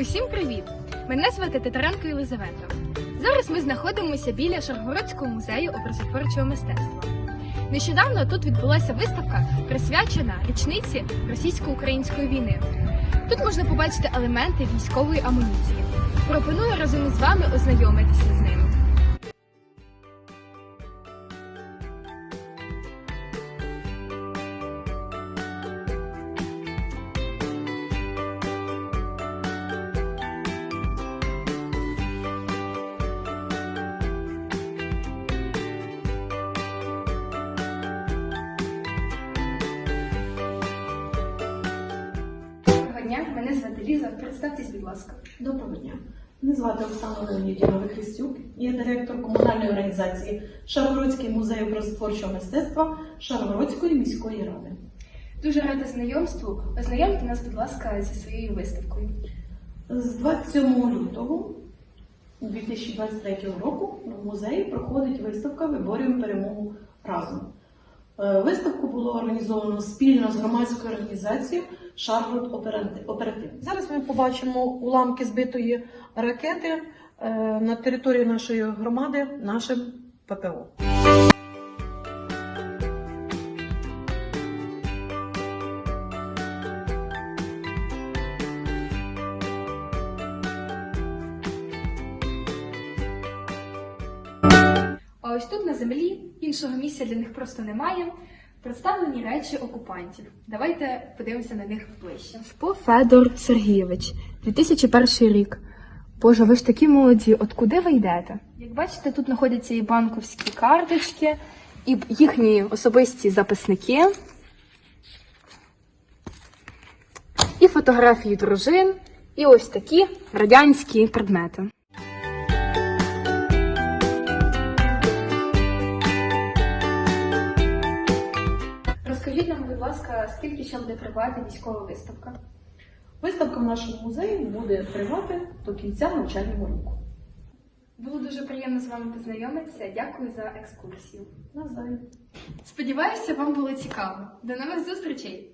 Усім привіт! Мене звати Титаренко Єлизавета. Зараз ми знаходимося біля Шаргородського музею образотворчого мистецтва. Нещодавно тут відбулася виставка, присвячена річниці російсько-української війни. Тут можна побачити елементи військової амуніції. Пропоную разом із вами ознайомитися з ними. Доброго дня, мене звати Ліза. Представтесь, будь ласка. Доброго дня. Мене звати Оксана Леонідівна Вихрестюк. Я директор комунальної організації Шаргородський музей образотворчого мистецтва Шаргородської міської ради. Дуже рада знайомству. Ознайомте нас, будь ласка, зі своєю виставкою. З 27 лютого 2023 року в музеї проходить виставка Виборюємо перемогу разом. Е, Виставку було організовано спільно з громадською організацією Шаргород Операти- Оператив. Зараз ми побачимо уламки збитої ракети е, на території нашої громади нашим ППО. А ось тут на землі іншого місця для них просто немає. Представлені речі окупантів. Давайте подивимося на них ближче. Шпо Федор Сергійович, 2001 рік. Боже, ви ж такі молоді. От куди ви йдете? Як бачите, тут знаходяться і банковські карточки, і їхні особисті записники, і фотографії дружин, і ось такі радянські предмети. Ласка, скільки ще буде тривати військова виставка? Виставка в нашому музеї буде тривати до кінця навчального року. Було дуже приємно з вами познайомитися. Дякую за екскурсію. Навзаєм. Сподіваюся, вам було цікаво. До нових зустрічей!